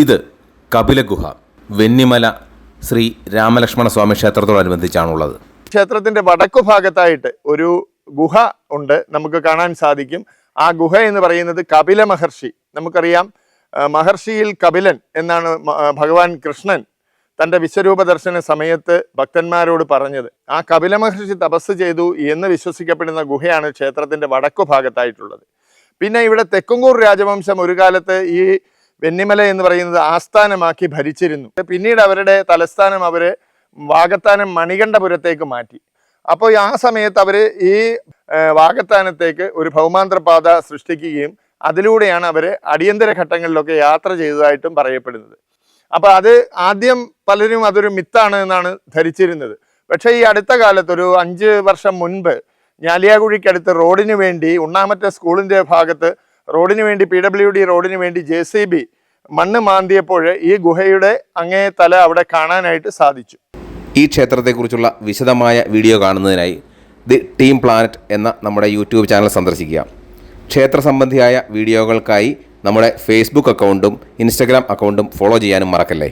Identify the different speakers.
Speaker 1: ഇത് കപിലഗുഹ വെന്നിമല ശ്രീ രാമലക്ഷ്മണ സ്വാമി ക്ഷേത്രത്തോടനുബന്ധിച്ചാണുള്ളത്.
Speaker 2: ക്ഷേത്രത്തിന്റെ വടക്കു ഭാഗത്തായിട്ട് ഒരു ഗുഹ ഉണ്ട് നമുക്ക് കാണാൻ സാധിക്കും. ആ ഗുഹ എന്ന് പറയുന്നത് കപില മഹർഷി. നമുക്കറിയാം മഹർഷിയിൽ കപിലൻ എന്നാണ് ഭഗവാൻ കൃഷ്ണൻ തന്റെ വിശ്വരൂപ ദർശന സമയത്ത് ഭക്തന്മാരോട് പറഞ്ഞത്. ആ കപില മഹർഷി തപസ് ചെയ്തു എന്ന് വിശ്വസിക്കപ്പെടുന്ന ഗുഹയാണ് ക്ഷേത്രത്തിന്റെ വടക്കു ഭാഗത്തായിട്ടുള്ളത്. പിന്നെ ഇവിടെ തെക്കുംകൂർ രാജവംശം ഒരു കാലത്ത് ഈ വെന്നിമല എന്ന് പറയുന്നത് ആസ്ഥാനമാക്കി ഭരിച്ചിരുന്നു. പിന്നീട് അവരുടെ തലസ്ഥാനം അവർ വാഗത്താനം മണികണ്ഠപുരത്തേക്ക് മാറ്റി. അപ്പോൾ ആ സമയത്ത് അവർ ഈ വാഗത്താനത്തേക്ക് ഒരു ഭൗമാന്തരപാത സൃഷ്ടിക്കുകയും അതിലൂടെയാണ് അവർ അടിയന്തര ഘട്ടങ്ങളിലൊക്കെ യാത്ര ചെയ്തതായിട്ടും പറയപ്പെടുന്നത്. അപ്പോൾ അത് ആദ്യം പലരും അതൊരു മിത്താണ് എന്നാണ് ധരിച്ചിരുന്നത്. പക്ഷേ ഈ അടുത്ത കാലത്ത് ഒരു അഞ്ച് വർഷം മുൻപ് ഞാലിയാകുഴിക്കടുത്ത് റോഡിന് വേണ്ടി ഉണ്ണാമറ്റ സ്കൂളിന്റെ ഭാഗത്ത് റോഡിന് വേണ്ടി പി ഡബ്ല്യു ഡി റോഡിന് വേണ്ടി ജെ സി ബി മണ്ണ് മാന്തിയപ്പോൾ ഈ ഗുഹയുടെ അങ്ങേ തല അവിടെ കാണാനായിട്ട് സാധിച്ചു.
Speaker 1: ഈ ക്ഷേത്രത്തെക്കുറിച്ചുള്ള വിശദമായ വീഡിയോ കാണുന്നതിനായി ദി ടീം പ്ലാനറ്റ് എന്ന നമ്മുടെ യൂട്യൂബ് ചാനൽ സന്ദർശിക്കുക. ക്ഷേത്ര സംബന്ധിയായ വീഡിയോകൾക്കായി നമ്മുടെ ഫേസ്ബുക്ക് അക്കൗണ്ടും ഇൻസ്റ്റഗ്രാം അക്കൗണ്ടും ഫോളോ ചെയ്യാനും മറക്കല്ലേ?